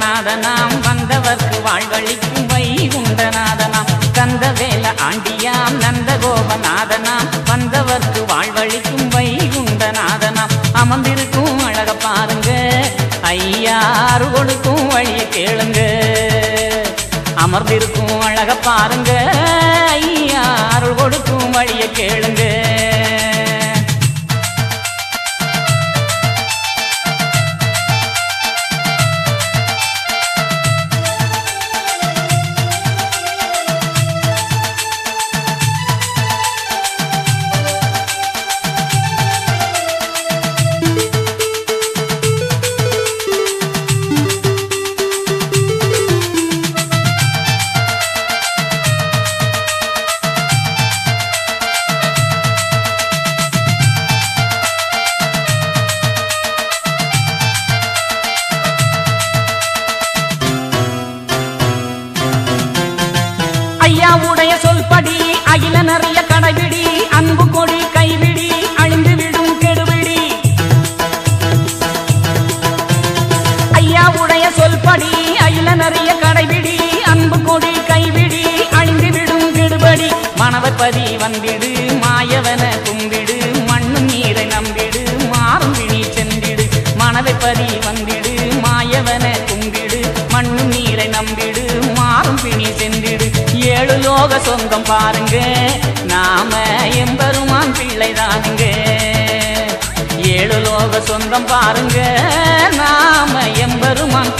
நாதனாம் வந்தவர்க்கு வாழ்வழிக்கும் வை உண்டநாதனாம் கந்த வேல ஆண்டியாம் நந்த கோபநாதனாம் வந்தவர்க்கு வாழ்வழிக்கும் வை உண்டநாதனாம் அமர்ந்திருக்கும் அழக பாருங்க ஐயாறு கொடுக்கும் வழியை கேளுங்க. அமர்ந்திருக்கும் அழக பாருங்க போக சொந்தம் பாருங்க. நாம எம்பெருமான் பிள்ளைதானுங்க. ஏழு லோக சொந்தம் பாருங்க. நாம எம்பெருமான்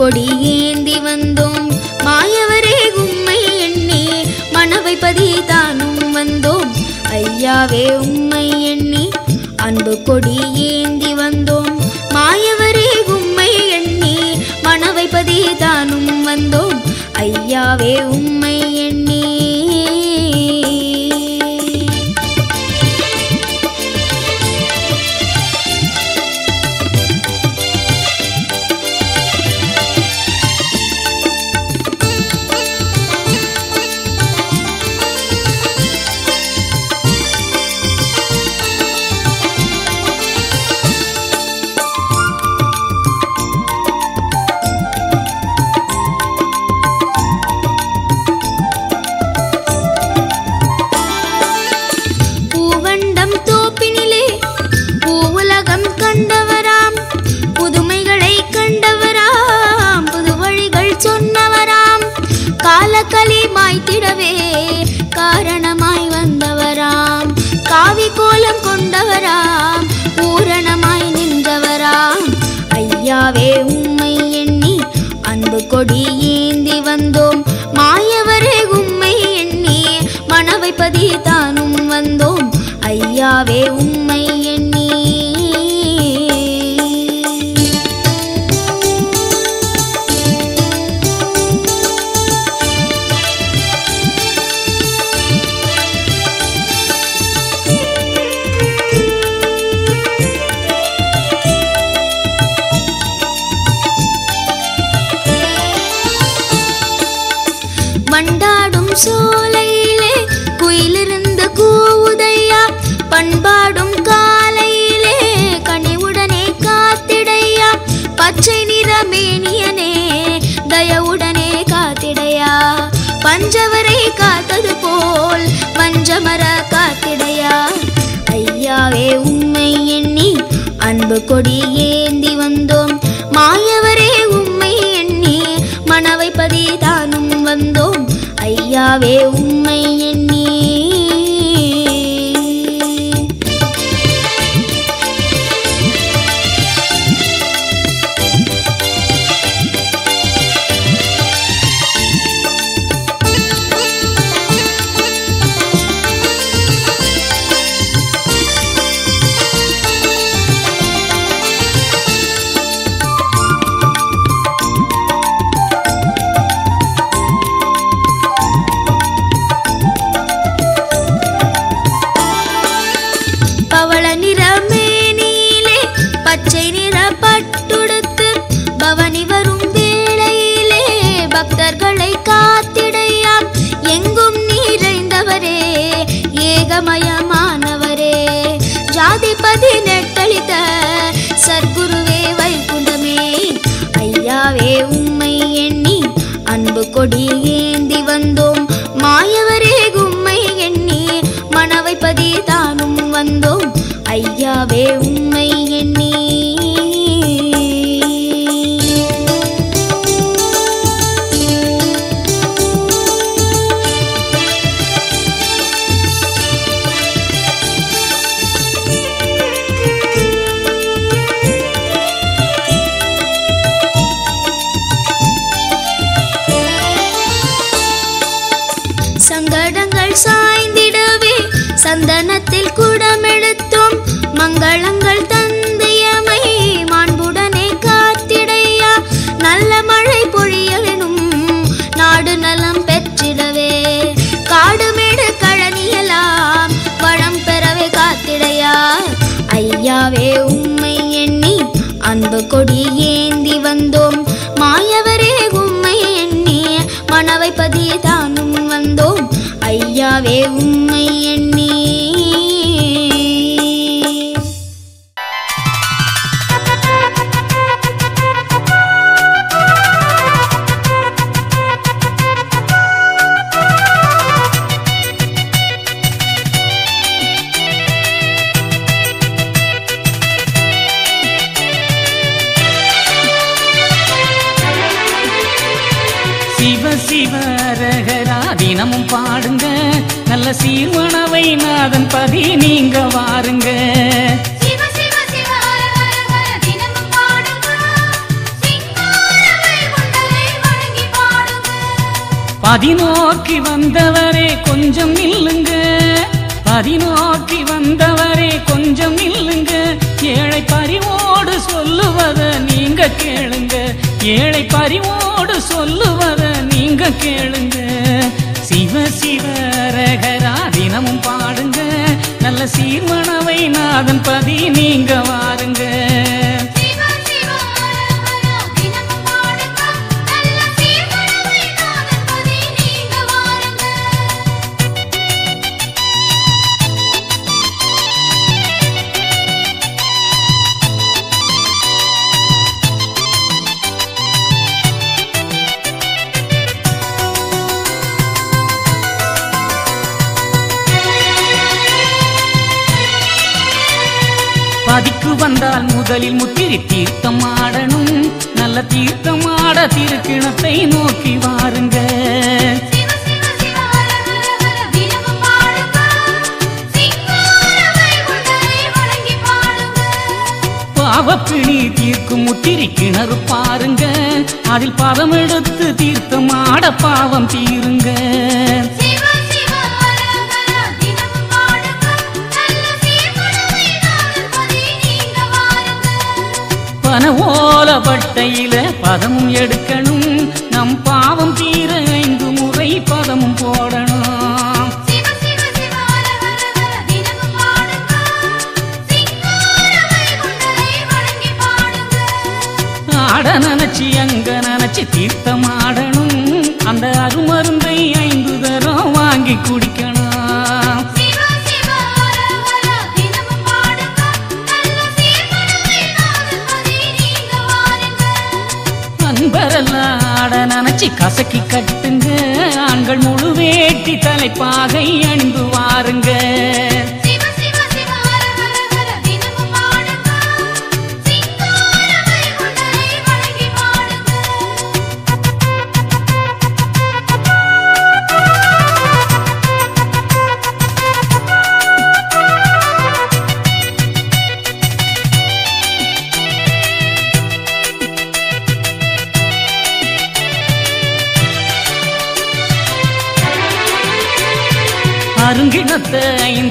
ஐயாவே கொடி ஏந்தி வந்தோம். மாயவரே உம்மை எண்ணி மனவை பதிதானும் வந்தோம். ஐயாவே உம்மை எண்ணி அன்பு கொடி ஏந்தி வந்தோம். மாயவரே உம்மை எண்ணி மனவை பதிதானும் வந்தோம். ஐயாவே உம்மை கொடி ஏந்தி வந்தோம். மாயவரே உம்மை எண்ணி மனவை பதி தானும் வந்தோம். ஐயாவே உம்மை அன்பு கொடி ஏந்தி வந்தோம். மாயவரே உம்மை எண்ணி மனவை பதி தானும் வந்தோம். ஐயாவே உம்மை அன்பு கொடி ஏந்தி வந்தோம். மாயவரே கும்மை எண்ணி மனவை பதி தானும் வந்தோம். ஐயாவே சந்தனத்தில் குடமெடுத்தும் மங்களங்கள் தந்தையமை. மாண்புடனே காத்திடையா நல்ல மழை பொழிய வேணும் நாடு நலம் பெற்றிடவே. காடுமேடு கழனியலாம் வளம் பெறவே காத்திடையா. ஐயாவே உம்மை எண்ணி அன்பு கொடி ஏந்தி வந்தோம். மாயவரே உம்மை எண்ணி மனவை பதியே தானும் வந்தோம். ஐயாவே உம்மை சீர்வனவை நாதன் பதி நீங்க வாருங்க. பதினோக்கி வந்தவரே கொஞ்சம் இல்லுங்க பதினோக்கி வந்தவரே கொஞ்சம் இல்லுங்க ஏழை பறிவோடு சொல்லுவத நீங்க கேளுங்க. ஏழை பறிவோடு சொல்லுவத நீங்க கேளுங்க. சிவ சிவ ரகரா தினமும் பாடுங்க. நல்ல சீர்மணவை நாதன் பதி நீங்க வாருங்க. வந்தால் முதலில் முத்திரி தீர்த்தம் ஆடணும் நல்ல தீர்த்தம் ஆட திருக்கிணத்தை நோக்கி வாருங்க. பாவப்பிணி தீர்க்கும் முத்திரி கிணறு பாருங்க. அதில் பதம் எடுத்து தீர்த்தம் ஆட பாவம் தீருங்க. பன ஓல பட்டையில பதமும் எடு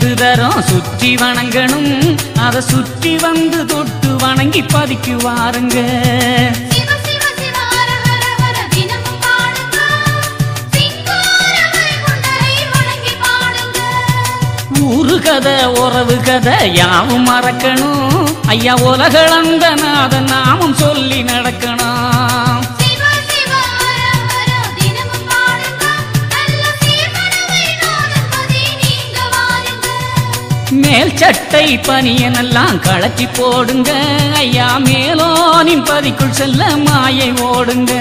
ஐந்து தரம் சுற்றி வணங்கணும். அதை சுற்றி வந்து தொட்டு வணங்கி பதிக்கு வாருங்க ஊரு கதை உறவு கதை யாவும் மறக்கணும். ஐயா உலகளந்த நாதன் நாமம் சொல்லி நடக்கணும். சட்டை பனியனெல்லாம் கழட்டி போடுங்க. ஐயா மேலோனின் பதிக்குள் செல்ல மாயை ஓடுங்க.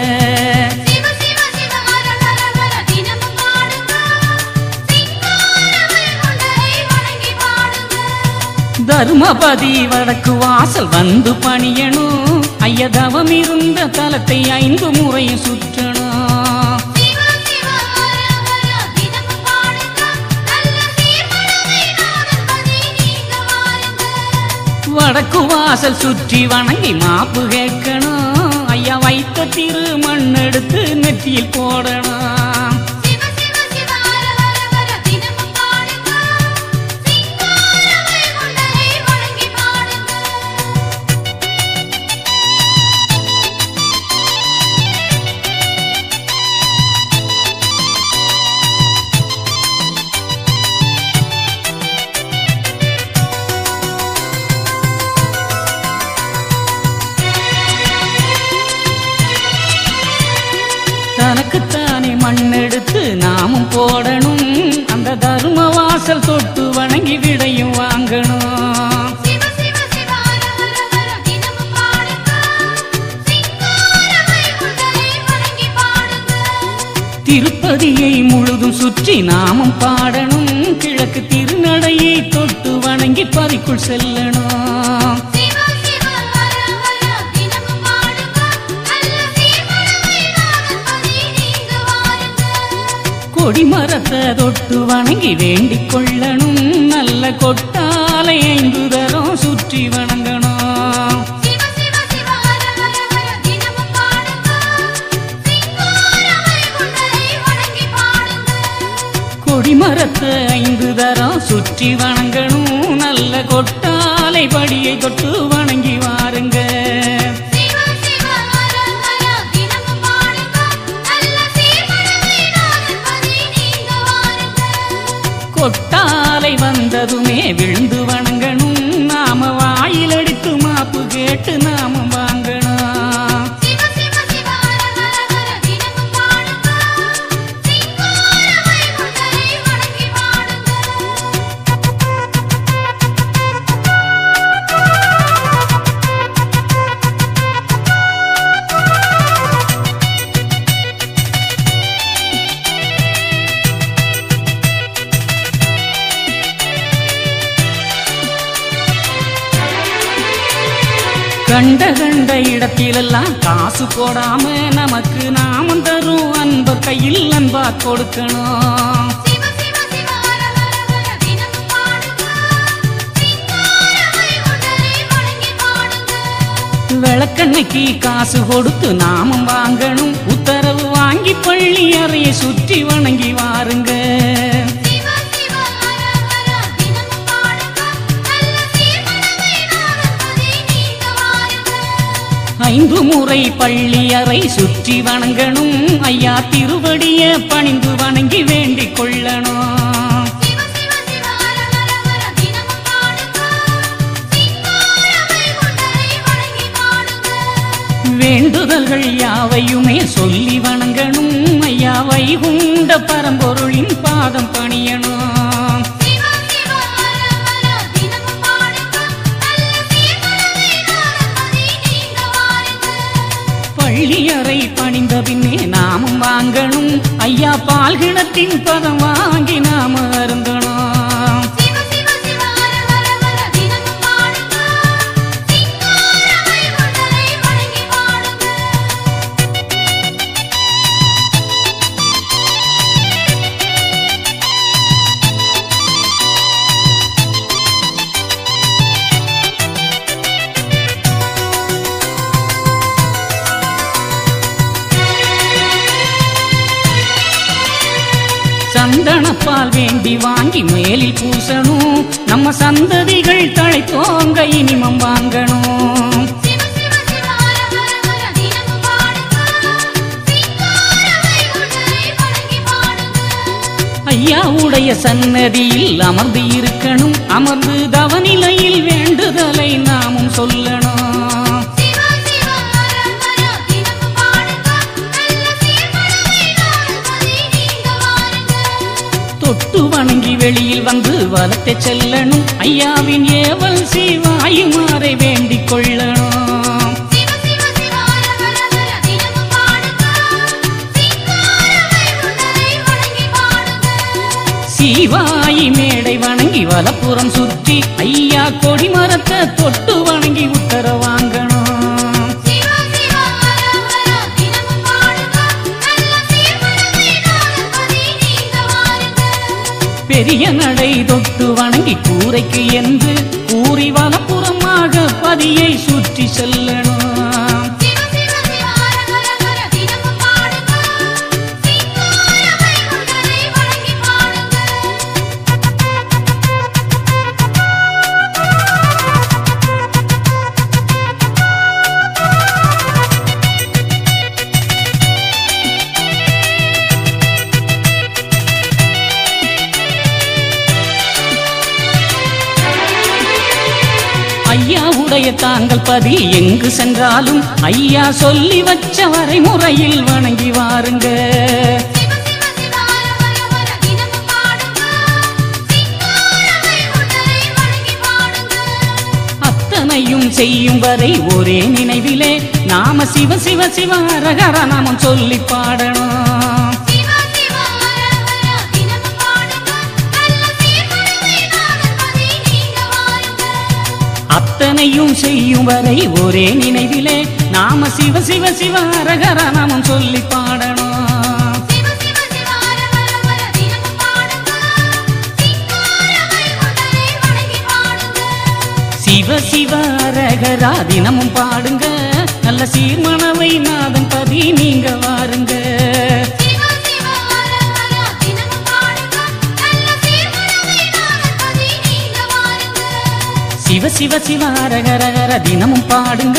தருமபதி தர்மபதி வடக்கு வாசல் வந்து பணியணும். ஐயதவம் இருந்த தலத்தை ஐந்து முறையும் சுற்ற வடக்கு வாசல் சுற்றி வணங்கி மாப்பு கேட்கணும். ஐயா வைத்த திரு மண் எடுத்து நெற்றியில் போடணும். திருப்பதியை முழுதும் சுற்றி நாமும் பாடணும். கிழக்கு திருநடையை தொட்டு வணங்கி பதிக்குள் செல்லணும். கொடிமரத்தை தொட்டு வணங்கி வேண்டிக் கொள்ளணும். நல்ல கொட்டாலை ஐந்து தரம் சுற்றி வண கொடி மரத்தை ஐந்து தரம் சுற்றி வணங்கணும். நல்ல கொட்டாலை படியை தொட்டு வணங்கி வாருங்க. கொட்டாலை வந்ததுமே விழுந்து எல்லாம் காசு போடாம நமக்கு நாமம் தரும் அன்பர் கையில் அன்பா கொடுக்கணும். விளக்கண்ணைக்கு காசு கொடுத்து நாமம் வாங்கணும். உத்தரவு வாங்கி பள்ளி அறையை சுற்றி வணங்கி வாருங்க. ஐந்து முறை பள்ளி அறை சுற்றி வணங்கணும். ஐயா திருவடிய பணிந்து வணங்கி வேண்டிக் கொள்ளணும். வேண்டுதல்கள் யாவையுமே சொல்லி வணங்கணும். ஐயா வைகுண்ட பரம்பொருளின் பாதம் பணியணும். பின்னே நாமும் வாங்கணும். ஐயா பால்கிணத்தின் பதம் வாங்கி நாம அருந்தணும். சந்தனப்பால் வேண்டி வாங்கி மேலில் பூசணும். நம்ம சந்ததிகள் தழைத்தோங்க இனிமம் வாங்கணும். ஐயா உடைய சன்னதியில் அமர்ந்து இருக்கணும். அமர்ந்து தவநிலையில் வேண்டுதலை நாமும் சொல்லணும். வணங்கி வெளியில் வந்து வலத்தை செல்லணும். ஐயாவின் ஏவல் சிவாயுமாறை வேண்டிக் கொள்ளணும். சிவாயி மேடை வணங்கி வலப்புறம் சுற்றி ஐயா கொடி மரத்தை தொட்டு வணங்கி உத்தரவா பெரிய நடை தொட்டு வணங்கி கூரைக்கு என்று கூறி வலப்புறமாக பதியை சுற்றி செல்லணும். தாங்கள் பதி எங்கு சென்றாலும் ஐயா சொல்லி வச்ச வரைமுறையில் வணங்கி வாருங்க. அத்தனையும் செய்யும் வரை ஒரே நினைவிலே நாம சிவ சிவ சிவ அரகர நாமம் சொல்லி பாடணும். அத்தனையும் செய்யும் வரை ஒரே நினைவிலே நாம சிவ சிவ சிவ அரகர நாமம் சொல்லி பாடணும். சிவ சிவ அரகரா தினமும் பாடுங்க. நல்ல சீர்மனவை நாதன் பதி நீங்க வாருங்க. சிவ சிவ சிவாரகரகர தினமும் பாடுங்க.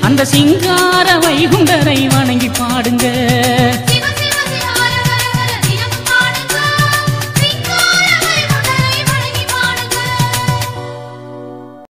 அந்த சிங்கார வைகுண்டரை வணங்கி பாடுங்க.